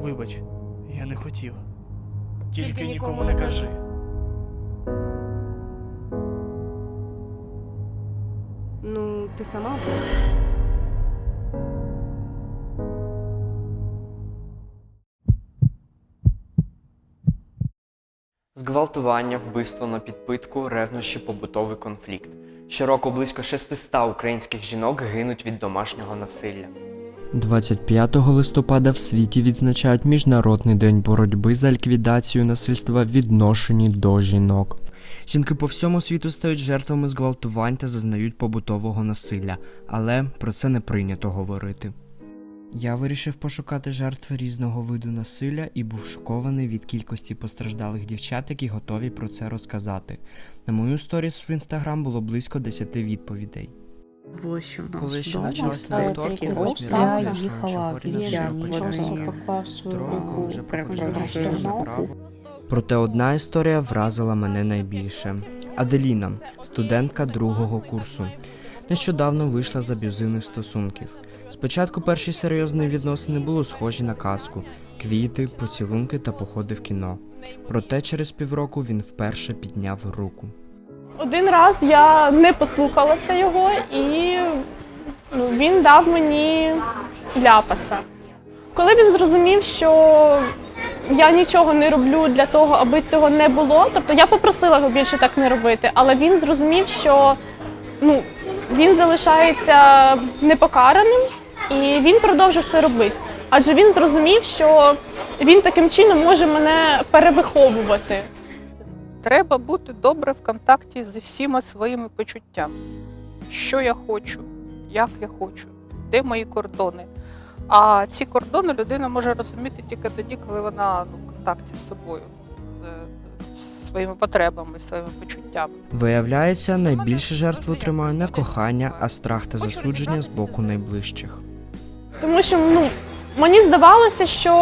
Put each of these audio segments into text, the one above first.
Вибач, я не хотів. Тільки нікому не кажи. Ну, ти сама. Зґвалтування, вбивство на підпитку, ревнощі, побутовий конфлікт. Щороку близько 600 українських жінок гинуть від домашнього насилля. 25 листопада в світі відзначають Міжнародний день боротьби за ліквідацію насильства в відношенні до жінок. Жінки по всьому світу стають жертвами зґвалтувань та зазнають побутового насилля, але про це не прийнято говорити. Я вирішив пошукати жертви різного виду насилля і був шокований від кількості постраждалих дівчат, які готові про це розказати. На мою сторіс в інстаграм було близько 10 відповідей. У нас Коли ще вдома обставини. міра Я їхала біля руку, ногу. Проте одна історія вразила мене найбільше. Аделіна, студентка другого курсу, нещодавно вийшла з аб'юзивних стосунків. Спочатку перші серйозні відносини були схожі на казку: квіти, поцілунки та походи в кіно. Проте через півроку він вперше підняв руку. Один раз я не послухалася його, і ну, він дав мені ляпаса. Коли він зрозумів, що я нічого не роблю для того, аби цього не було, тобто я попросила його більше так не робити, але він зрозумів, що ну, він залишається непокараним, і він продовжив це робити. Адже він зрозумів, що він таким чином може мене перевиховувати. Треба бути добре в контакті зі всіма своїми почуттями. Що я хочу, як я хочу, де мої кордони. А ці кордони людина може розуміти тільки тоді, коли вона ну, в контакті з собою, з, з своїми потребами, своїми почуттями. Виявляється, найбільше жертв отримує не кохання, а страх та засудження з боку найближчих. Тому що ну, мені здавалося, що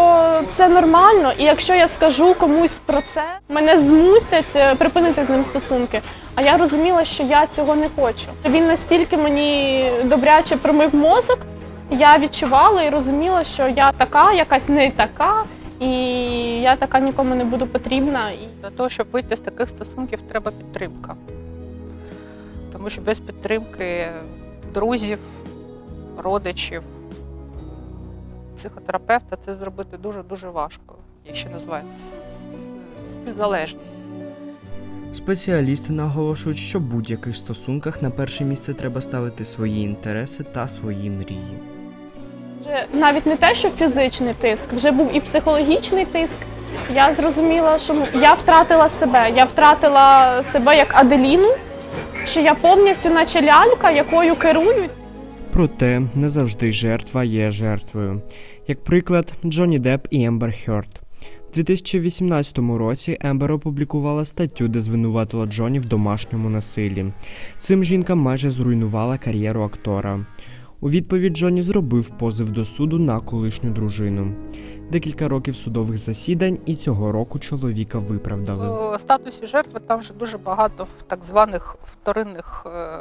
це нормально, і якщо я скажу комусь про це, мене змусять е, припинити з ним стосунки. А я розуміла, що я цього не хочу. Він настільки мені добряче промив мозок, я відчувала і розуміла, що я така, якась не така, і я така нікому не буду потрібна. І Для того, щоб вийти з таких стосунків, треба підтримка. Тому що без підтримки друзів, родичів, психотерапевта це зробити дуже-дуже важко. Ще називають співзалежність. Спеціалісти наголошують, що в будь-яких стосунках на перше місце треба ставити свої інтереси та свої мрії. Вже навіть не те, що фізичний тиск, вже був і психологічний тиск. Я зрозуміла, що я втратила себе. Я втратила себе як Аделіну, що я повністю наче лялька, якою керують. Проте не завжди жертва є жертвою. Як приклад, Джонні Депп і Ембер Хьорд. У 2018 році Ембер опублікувала статтю, де звинуватила Джонні в домашньому насиллі. Цим жінка майже зруйнувала кар'єру актора. У відповідь Джонні зробив позив до суду на колишню дружину. Декілька років судових засідань, і цього року чоловіка виправдали. У статусі жертви там вже дуже багато так званих вторинних е,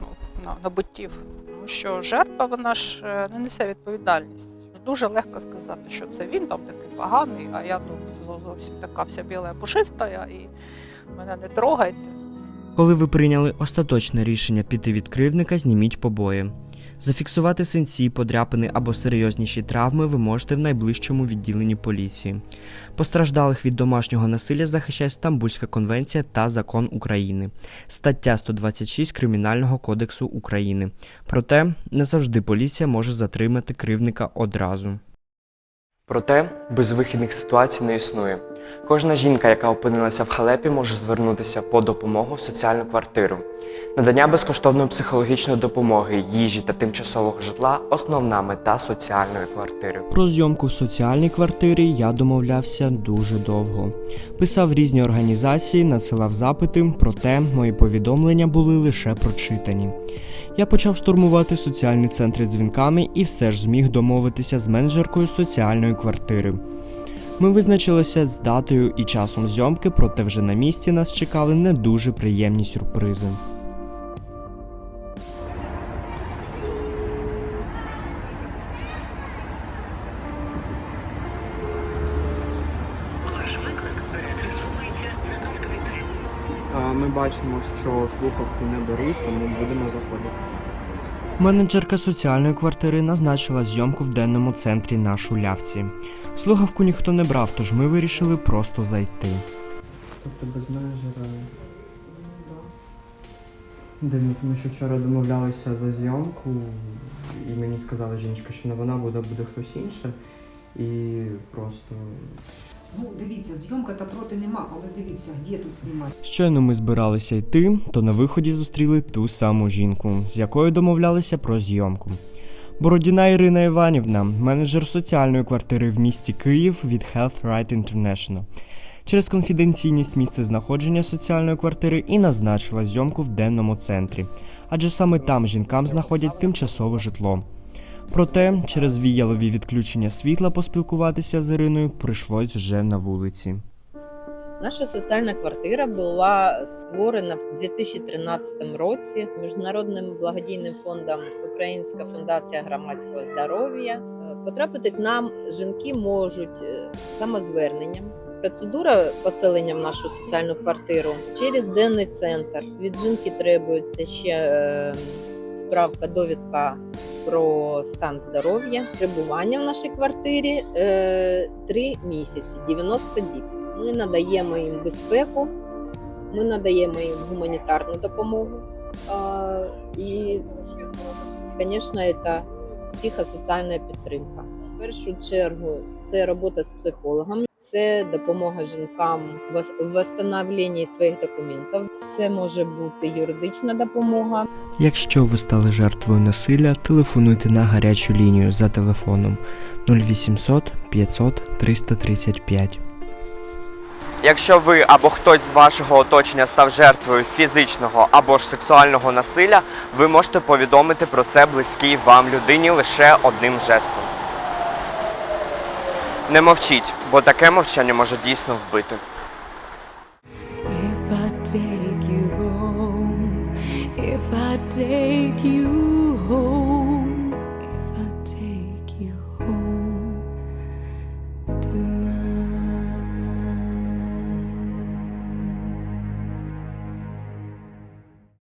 ну, на- набуттів. Тому що жертва вона ж е, не несе відповідальність. Дуже легко сказати, що це він там такий поганий, а я тут зовсім така вся біла пушиста, і мене не трогайте. Коли ви прийняли остаточне рішення піти від кривдника, зніміть побої. Зафіксувати синці, подряпини або серйозніші травми ви можете в найближчому відділенні поліції. Постраждалих від домашнього насилля захищає Стамбульська конвенція та закон України, стаття 126 Кримінального кодексу України. Проте не завжди поліція може затримати кривдника одразу. Проте безвихідних ситуацій не існує. Кожна жінка, яка опинилася в халепі, може звернутися по допомогу в соціальну квартиру. Надання безкоштовної психологічної допомоги, їжі та тимчасового житла основна мета соціальної квартири. Про зйомку в соціальній квартирі я домовлявся дуже довго. Писав різні організації, надсилав запити, проте мої повідомлення були лише прочитані. Я почав штурмувати соціальні центри дзвінками і все ж зміг домовитися з менеджеркою соціальної квартири. Ми визначилися з датою і часом зйомки, проте вже на місці нас чекали не дуже приємні сюрпризи. Ми бачимо, що слухавку не беруть, тому будемо заходити. Менеджерка соціальної квартири назначила зйомку в денному центрі на шулявці. Слухавку ніхто не брав, тож ми вирішили просто зайти. Тобто без менеджера. Дивно, тому що вчора домовлялися за зйомку, і мені сказала жіночка, що не вона буде, а буде хтось інший. І просто Ну, дивіться, зйомка та проти нема, але дивіться, де тут знімати. Щойно ми збиралися йти, то на виході зустріли ту саму жінку, з якою домовлялися про зйомку. Бородіна Ірина Іванівна, менеджер соціальної квартири в місті Київ від Health Right International. Через конфіденційність місця знаходження соціальної квартири і назначила зйомку в денному центрі, адже саме там жінкам знаходять тимчасове житло. Проте через віялові відключення світла поспілкуватися з Іриною прийшлось вже на вулиці. Наша соціальна квартира була створена в 2013 році міжнародним благодійним фондом Українська фундація громадського здоров'я. Е, Потрапити к нам жінки можуть е, самозверненням. Процедура поселення в нашу соціальну квартиру через денний центр. Від жінки требується ще е, справка, довідка про стан здоров'я. Перебування в нашій квартирі е, 3 місяці, 90 діб. Ми надаємо їм безпеку, ми надаємо їм гуманітарну допомогу. І, звісно, це психосоціальна підтримка. В першу чергу це робота з психологом, це допомога жінкам в встановленні своїх документів. Це може бути юридична допомога, Якщо ви стали жертвою насилля, телефонуйте на гарячу лінію за телефоном 0800 500 335. Якщо ви або хтось з вашого оточення став жертвою фізичного або ж сексуального насилля, ви можете повідомити про це близькій вам людині лише одним жестом. Не мовчіть, бо таке мовчання може дійсно вбити. If I take you home, if I take you